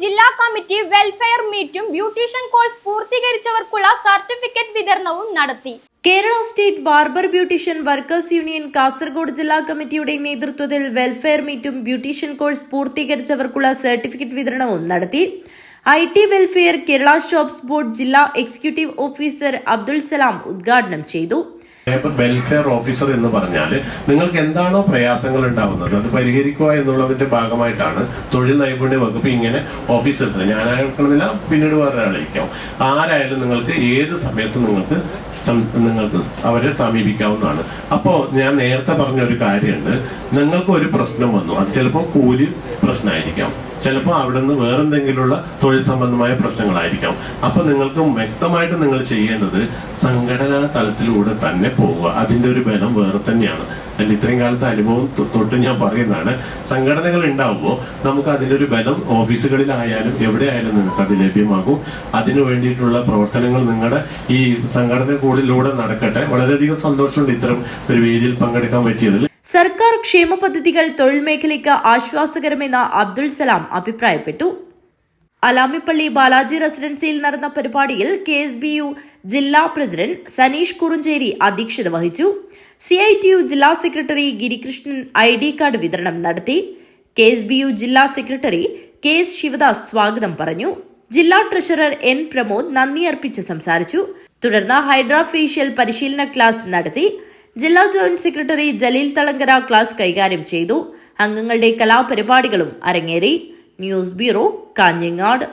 ജില്ലാ committee welfare മീറ്റും beautician course പൂർത്തീകരിച്ചവർക്കുള്ള സർട്ടിഫിക്കറ്റ് വിതരണവും നടത്തി. Kerala state barber beautician workers union Kasaragod ജില്ലാ കമ്മിറ്റിയുടെ നേതൃത്വത്തിൽ വെൽഫെയർ മീറ്റും ബ്യൂട്ടീഷ്യൻ കോഴ്സ് പൂർത്തീകരിച്ചവർക്കുള്ള സർട്ടിഫിക്കറ്റ് വിതരണവും നടത്തി. I T welfare Kerala shops board ജില്ലാ എക്സിക്യൂട്ടീവ് ഓഫീസർ അബ്ദുൾ സലാം ഉദ്ഘാടനം ചെയ്തു. ലേബർ വെൽഫെയർ ഓഫീസർ എന്ന് പറഞ്ഞാൽ നിങ്ങൾക്ക് എന്താണോ പ്രയാസങ്ങൾ ഉണ്ടാവുന്നത് അത് പരിഹരിക്കുക എന്നുള്ളതിന്റെ ഭാഗമായിട്ടാണ് തൊഴിൽ നൈപുണ്യ വകുപ്പ് ഇങ്ങനെ ഓഫീസേഴ്സിനെ. ഞാനായിരിക്കണമെന്നില്ല പിന്നീട് വേറൊരാളായിരിക്കാം ആരായാലും നിങ്ങൾക്ക് ഏത് സമയത്തും നിങ്ങൾക്ക് നിങ്ങൾക്ക് അവരെ സമീപിക്കാവുന്നതാണ്. അപ്പോൾ ഞാൻ നേരത്തെ പറഞ്ഞ ഒരു കാര്യമുണ്ട്. നിങ്ങൾക്ക് ഒരു പ്രശ്നം വന്നു. അത് ചിലപ്പോൾ കൂലി പ്രശ്നമായിരിക്കാം ചിലപ്പോൾ അവിടെ നിന്ന് വേറെന്തെങ്കിലുള്ള തൊഴിൽ സംബന്ധമായ പ്രശ്നങ്ങളായിരിക്കാം. അപ്പൊ നിങ്ങൾക്ക് വ്യക്തമായിട്ട് നിങ്ങൾ ചെയ്യേണ്ടത് സംഘടനാ തലത്തിലൂടെ തന്നെ പോവുക. അതിന്റെ ഒരു ബലം വേറെ തന്നെയാണ്. എന്റെ ഇത്രയും കാലത്തെ അനുഭവം തൊട്ട് ഞാൻ പറയുന്നതാണ്. സംഘടനകൾ ഉണ്ടാവുമ്പോൾ നമുക്ക് അതിന്റെ ഒരു ബലം ഓഫീസുകളിലായാലും എവിടെ ആയാലും നിങ്ങൾക്ക് അത് ലഭ്യമാകും. അതിനു വേണ്ടിയിട്ടുള്ള പ്രവർത്തനങ്ങൾ നിങ്ങളുടെ ഈ സംഘടന കൂടിലൂടെ നടക്കട്ടെ. വളരെയധികം സന്തോഷമുണ്ട് ഇത്തരം ഒരു വേദിയിൽ പങ്കെടുക്കാൻ പറ്റിയതിൽ. സർക്കാർ ക്ഷേമ പദ്ധതികൾ തൊഴിൽ മേഖലയ്ക്ക് ആശ്വാസകരമെന്ന് അബ്ദുൾ സലാം അഭിപ്രായപ്പെട്ടു. അലാമിപ്പള്ളി ബാലാജി റെസിഡൻസിയിൽ നടന്ന പരിപാടിയിൽ കെ എസ് ബി യു ജില്ലാ പ്രസിഡന്റ് സനീഷ് കുറുഞ്ചേരി അധ്യക്ഷത വഹിച്ചു. സി ഐ ടി യു ജില്ലാ secretary Girikrishnan I D card വിതരണം നടത്തി. കെ എസ് ബി യു ജില്ലാ സെക്രട്ടറി കെ എസ് ശിവദാസ് സ്വാഗതം പറഞ്ഞു. ജില്ലാ ട്രഷറർ എൻ പ്രമോദ് നന്ദി അർപ്പിച്ച് സംസാരിച്ചു. തുടർന്ന് ഹൈഡ്രോഫേഷ്യൽ പരിശീലന ക്ലാസ് നടത്തി ജില്ലാ joint secretary Jaleel Thalangara class കൈകാര്യം ചെയ്തു. അംഗങ്ങളുടെ കലാപരിപാടികളും അരങ്ങേറി. News bureau Kanhangad.